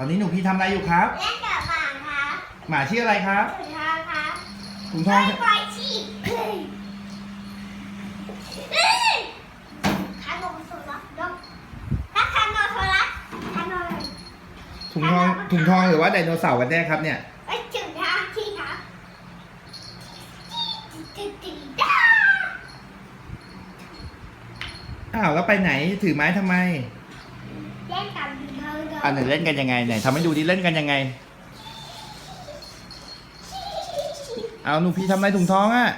ตอนนี้หนูพี่ทำอะไรอยู่ครับ เล่นกับหมาครับหมาชื่ออะไรครับถุงทองครับถุงทองไม่ปล่อยชีพเฮ้ยเฮ้ยขนมสุดละดอกถ้าขนมสุดละขนมถุงทองถุงทองหรือว่าไดโนเสาร์กันแน่ครับเนี่ย ไอ้จุดทางที่ครับติดติดด้าอ้าวแล้วไปไหนถือไม้ทำไม เล่นกับเธองดอกอ่าไหนเล่นกันยังไงไหนทำให้ดูดิเล่นกันยังไง เอาหนูพี่ทำอะไรถุงท้องอะ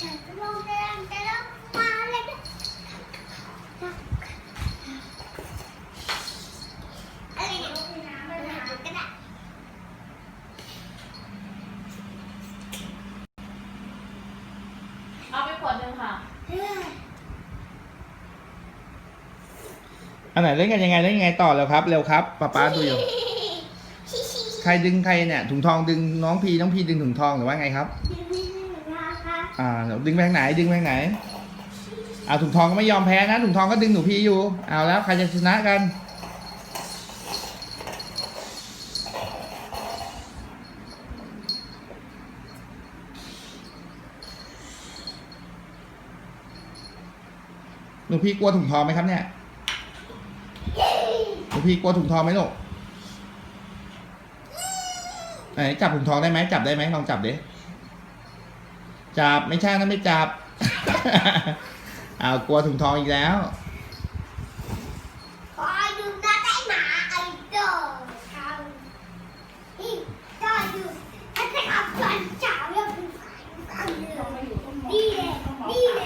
จะลงแรงจะลงมาเลยอะไรเนี่ยน้ำมันหาก็ได้ เอาไป ขวดหนึงค่ะอันไหนเล่นกันยังไงเล่นยังไงต่อแล้วครับ เร็วครับป๊าป๊าดูอยู่ ใครดึงใครเนี่ยถุงทองดึงน้องพีน้องพีดึงถุงทองหรือว่าไงครับ อ่าเดี๋ยวดึงไปทางไหนดึงไปทางไหนอ่าถุงทองก็ไม่ยอมแพ้นะถุงทองก็ดึงหนูพีอยู่เอาแล้วใครจะชนะกัน หนูพี่กลัวถุงทองไหมครับเนี่ยหนูพี่กลัวถุงทองไหมลูกไหนจับถุงทองได้ไหมจับได้ไหมลองจับดิจับไม่ใช่นะไม่จับ เอาวกลัวถุงทองอีกแล้ว คอยดูนะได้หมาไอ้โดทำนี่ก็ดูถ้าจะขับฟันจ่าเรื่องเป็นฝ่ายฟังเลยดีเลยดีเล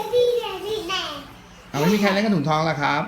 ยดี เอาไม่มีใครเล่นกระถุงทองแล้วครับ